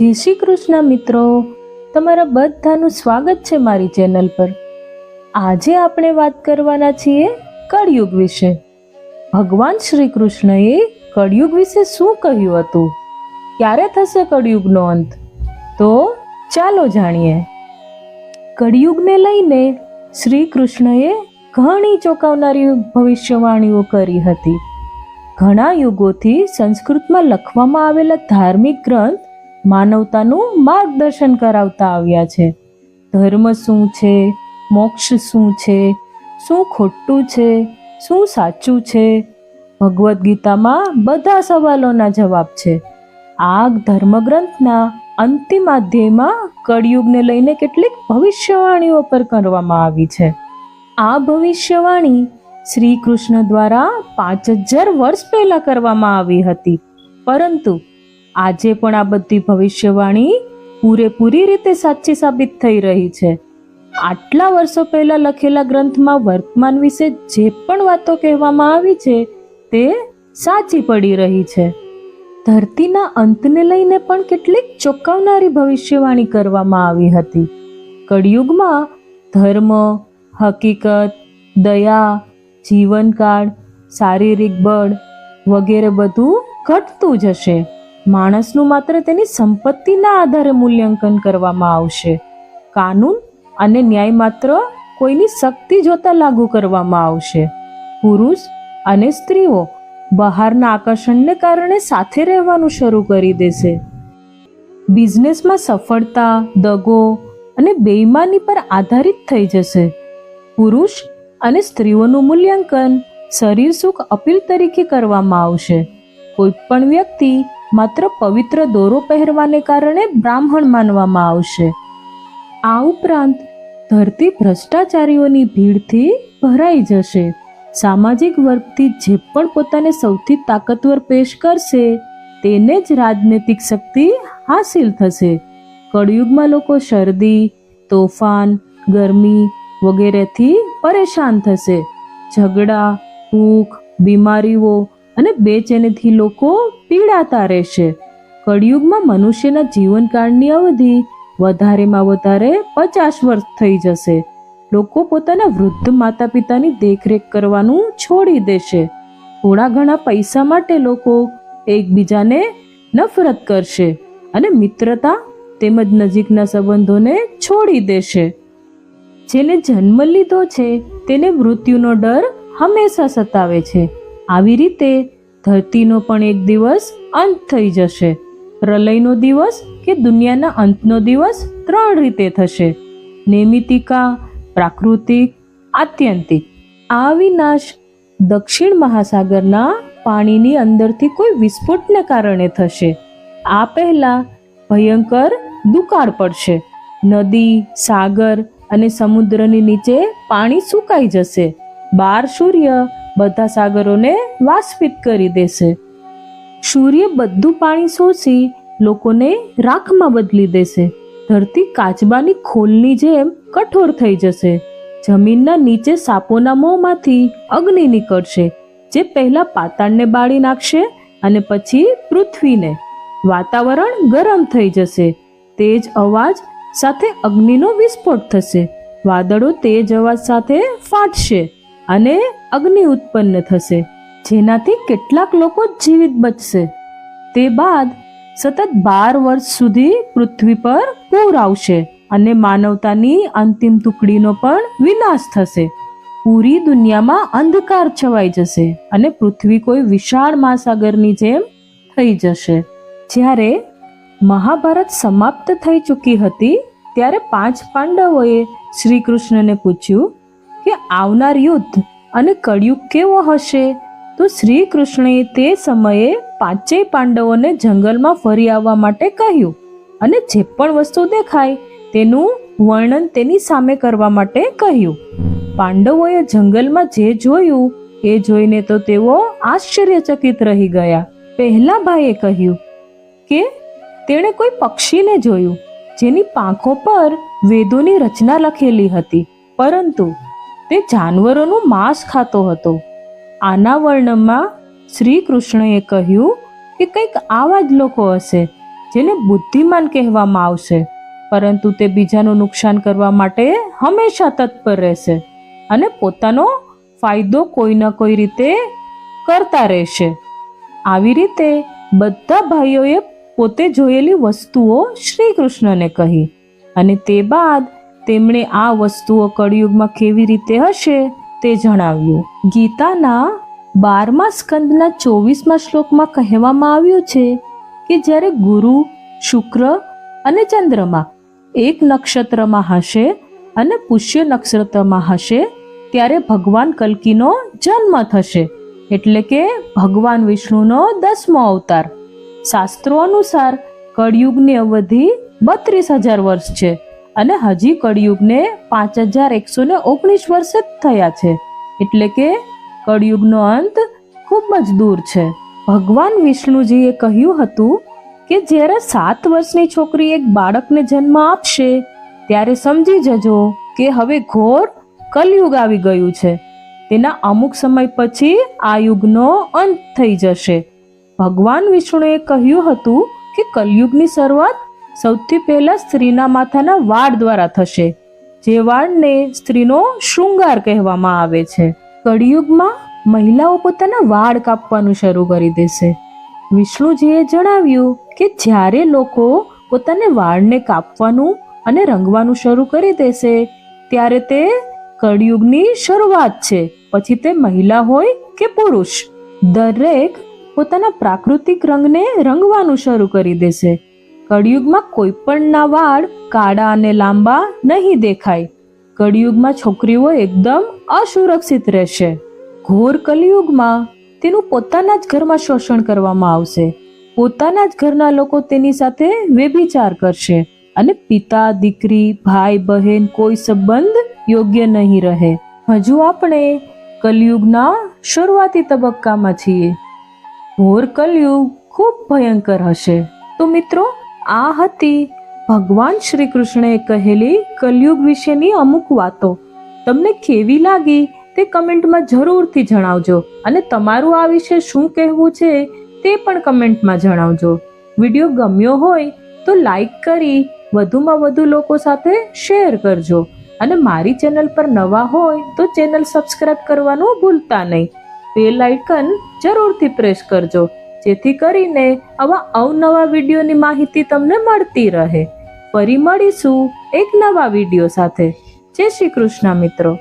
જય શ્રી કૃષ્ણ મિત્રો. તમારા બધાનું સ્વાગત છે મારી ચેનલ પર. આજે આપણે વાત કરવાના છીએ કળિયુગ વિશે. ભગવાન શ્રી કૃષ્ણએ કળિયુગ વિશે શું કહ્યું હતું? ક્યારે થશે કળિયુગનો અંત? તો ચાલો જાણીએ. કળિયુગને લઈને શ્રી કૃષ્ણએ ઘણી ચોંકાવનારી ભવિષ્યવાણીઓ કરી હતી. ઘણા યુગોથી સંસ્કૃતમાં લખવામાં આવેલા ધાર્મિક ગ્રંથ માનવતાનું માર્ગદર્શન કરાવતા આવ્યા છે. ધર્મ શું છે? મોક્ષ શું છે? શું ખોટું છે? શું સાચું છે? ભગવદ્ ગીતામાં બધા સવાલોના જવાબ છે. આ ધર્મગ્રંથના અંતિમ અધ્યાયમાં કળિયુગને લઈને કેટલીક ભવિષ્યવાણીઓ પર કરવામાં આવી છે. આ ભવિષ્યવાણી શ્રી કૃષ્ણ દ્વારા પાંચ હજાર વર્ષ પહેલાં કરવામાં આવી હતી. પરંતુ આજે પણ આ બધી ભવિષ્યવાણી પૂરેપૂરી રીતે સાચી સાબિત થઈ રહી છે. આટલા વર્ષો પહેલા લખેલા ગ્રંથમાં વર્તમાન વિશે જે પણ વાતો કહેવામાં આવી છે, તે સાચી પડી રહી છે. ધરતીના અંતને લઈને પણ કેટલીક ચોંકાવનારી ભવિષ્યવાણી કરવામાં આવી હતી. કળિયુગમાં ધર્મ, હકીકત, દયા, જીવનકાળ, શારીરિક બળ વગેરે બધું ઘટતું જશે માણસનું માત્ર તેની સંપત્તિના આધારે મૂલ્યાંકન કરવામાં આવશે. કાનૂન અને ન્યાય માત્ર કોઈની શક્તિ જોતા લાગુ કરવામાં આવશે. પુરુષ અને સ્ત્રીઓ બહારના આકર્ષણને કારણે સાથે રહેવાનું શરૂ કરી દેશે. બિઝનેસમાં સફળતા, દગો અને બેઈમાની પર આધારિત થઈ જશે. પુરુષ અને સ્ત્રીઓનું મૂલ્યાંકન શરીર સુખ અપીલ તરીકે કરવામાં આવશે. કોઈ પણ વ્યક્તિ માત્ર પવિત્ર દોરો પહેરવાને કારણે બ્રાહ્મણ માનવામાં આવશે. આ ઉપરાંત, ધરતી ભ્રષ્ટાચારીઓની ભીડથી ભરાઈ જશે. સામાજિક વર્ગથી જે પણ પોતાને સૌથી તાકતવર પેશ કરશે, તેને જ રાજનૈતિક શક્તિ હાસિલ થશે. કળિયુગમાં લોકો શરદી, તોફાન, ગરમી વગેરેથી પરેશાન થશે. ઝઘડા ભૂખ બીમારીઓ અને બેચેનીથી લોકો પીડાતા રહેશે. કળિયુગમાં મનુષ્યના જીવનકાળની અવધિ વધારેમાં વધારે પચાસ વર્ષ થઈ જશે. લોકો પોતાના વૃદ્ધ માતા પિતાની દેખરેખ કરવાનું છોડી દેશે. થોડા ઘણા પૈસા માટે લોકો એકબીજાને નફરત કરશે અને મિત્રતા તેમજ નજીકના સંબંધોને છોડી દેશે. જેને જન્મ લીધો છે, તેને મૃત્યુનો ડર હંમેશા સતાવે છે. આવી રીતે ધરતીનો પણ એક દિવસ અંત થઈ જશે. પ્રલયનો દિવસ કે દુનિયાના અંતનો દિવસ ત્રણ રીતે થશે. નૈમિતિકા, પ્રાકૃતિક, આત્યંતિક. આ વિનાશ દક્ષિણ મહાસાગરના પાણીની અંદરથી કોઈ વિસ્ફોટને કારણે થશે. આ પહેલાં ભયંકર દુકાળ પડશે. નદી, સાગર અને સમુદ્રની નીચે પાણી સુકાઈ જશે. બાર સૂર્ય બધા સાગરોને વાસ્પિત કરી દેશે. સૂર્ય બધું પાણી શોષી લોકોને રાખમાં બદલી દેશે. ધરતી કાચબાની ખોલની જેમ કઠોર થઈ જશે. જમીનના નીચે સાપોના મોંમાંથી અગ્નિ નીકળશે, જે પહેલા પાતાળને બાળી નાખશે અને પછી પૃથ્વીને. વાતાવરણ ગરમ થઈ જશે. તેજ અવાજ સાથે અગ્નિનો વિસ્ફોટ થશે. વાદળો તેજ અવાજ સાથે ફાટશે. અને અગ્નિ ઉત્પન્ન થશે, જેનાથી કેટલાક લોકો જીવિત બચશે. તે બાદ સતત બાર વર્ષ સુધી પૃથ્વી પર પૂર આવશે અને માનવતાની અંતિમ ટુકડીનો પણ વિનાશ થશે. પૂરી દુનિયામાં અંધકાર છવાઈ જશે અને પૃથ્વી કોઈ વિશાળ મહાસાગરની જેમ થઈ જશે. જ્યારે મહાભારત સમાપ્ત થઈ ચૂકી હતી, ત્યારે પાંચ પાંડવોએ શ્રી કૃષ્ણને પૂછ્યું કે આવનાર યુદ્ધ અને કળિયુગ કેવો હશે? તો શ્રી કૃષ્ણએ તે સમયે પાંચેય પાંડવોને જંગલમાં ફરી આવવા માટે કહ્યું અને જે પણ વસ્તુ દેખાય તેનું વર્ણન તેની સામે કરવા માટે કહ્યું. પાંડવોએ જંગલમાં જે જોયું એ જોઈને તો તેઓ આશ્ચર્યચકિત રહી ગયા. પહેલા ભાઈએ કહ્યું કે, તેણે કોઈ પક્ષીને જોયું જેની પાંખો પર વેદોની રચના લખેલી હતી. પરંતુ તે જાનવરોનું માંસ ખાતો હતો. આના વર્ણનમાં શ્રી કૃષ્ણએ કહ્યું કે કંઈક આવા જ લોકો હશે, જેને બુદ્ધિમાન કહેવામાં આવશે, પરંતુ તે બીજાનું નુકસાન કરવા માટે હંમેશા તત્પર રહેશે અને પોતાનો ફાયદો કોઈ ન કોઈ રીતે કરતા રહેશે. આવી રીતે બધા ભાઈઓએ પોતે જોયેલી વસ્તુઓ શ્રી કૃષ્ણને કહી અને તે બાદ તેમણે આ વસ્તુઓ કળિયુગમાં કેવી રીતે હશે તે જણાવ્યું. ગીતાના બારમા સ્કંદના ચોવીસમા શ્લોકમાં કહેવામાં આવ્યું છે કે જ્યારે ગુરુ, શુક્ર અને ચંદ્રમા એક નક્ષત્રમાં હશે અને પુષ્ય નક્ષત્રમાં હશે, ત્યારે ભગવાન કલ્કીનો જન્મ થશે. એટલે કે ભગવાન વિષ્ણુનો દસમો અવતાર. શાસ્ત્રો અનુસાર કળિયુગની અવધિ બત્રીસ હજાર વર્ષ છે. અને હજી કળિયુગને પાંચ હજાર એકસો ને ઓગણીસ વર્ષ જ થયા છે. એટલે કે કળિયુગનો અંત ખૂબ જ દૂર છે. ભગવાન વિષ્ણુજીએ કહ્યું હતું કે જ્યારે સાત વર્ષની છોકરી એક બાળકને જન્મ આપશે, ત્યારે સમજી જજો કે હવે ઘોર કલયુગ આવી ગયું છે. તેના અમુક સમય પછી આ યુગનો અંત થઈ જશે. ભગવાન વિષ્ણુએ કહ્યું હતું કે કલયુગની શરૂઆત સૌથી પહેલાં સ્ત્રીના માથાના વાળ દ્વારા થશે, જે વાળને સ્ત્રીનો શૃંગાર કહેવામાં આવે છે. કળિયુગમાં મહિલાઓ પોતાના વાળ કાપવાનું શરૂ કરી દેશે. વિષ્ણુજીએ જણાવ્યું કે જ્યારે લોકો પોતાને વાળને કાપવાનું અને રંગવાનું શરૂ કરી દેશે, ત્યારે તે કળિયુગની શરૂઆત છે. પછી તે મહિલા હોય કે પુરુષ, દરેક પોતાના પ્રાકૃતિક રંગને રંગવાનું શરૂ કરી દેશે. કળિયુગમાં કોઈ પણના વાળ કાળા અને લાંબા નહીં દેખાય. કળિયુગમાં છોકરીઓ એકદમ અસુરક્ષિત રહેશે. ઘોર કલિયુગમાં તેનું પોતાના જ ઘરમાં શોષણ કરવામાં આવશે. પોતાના જ ઘરના લોકો તેની સાથે વ્યભિચાર કરશે અને પિતા, દીકરી, ભાઈ, બહેન કોઈ સંબંધ યોગ્ય નહીં રહે. હજુ આપણે કલયુગના શરૂઆતી તબક્કામાં છીએ. ઘોર કલયુગ ખૂબ ભયંકર હશે. તો મિત્રો આ હતી ભગવાન શ્રી કૃષ્ણએ કહેલી કલયુગ વિશેની અમુક વાતો. તમને કેવી લાગી તે કમેન્ટમાં જરૂરથી જણાવજો અને તમારું આ વિશે શું કહેવું છે તે પણ કમેન્ટમાં જણાવજો. વીડિયો ગમ્યો હોય તો લાઈક કરી વધુમાં વધુ લોકો સાથે શેર કરજો અને મારી ચેનલ પર નવા હોય તો ચેનલ સબસ્ક્રાઈબ કરવાનું ભૂલતા નહીં. બેલ આઇકન જરૂરથી પ્રેસ કરજો. જેથી કરીને આવા અવનવા વિડીયોની માહિતી તમને મળતી રહે. ફરી મળીશું એક નવા વીડિયો સાથે. જય શ્રી કૃષ્ણ મિત્રો.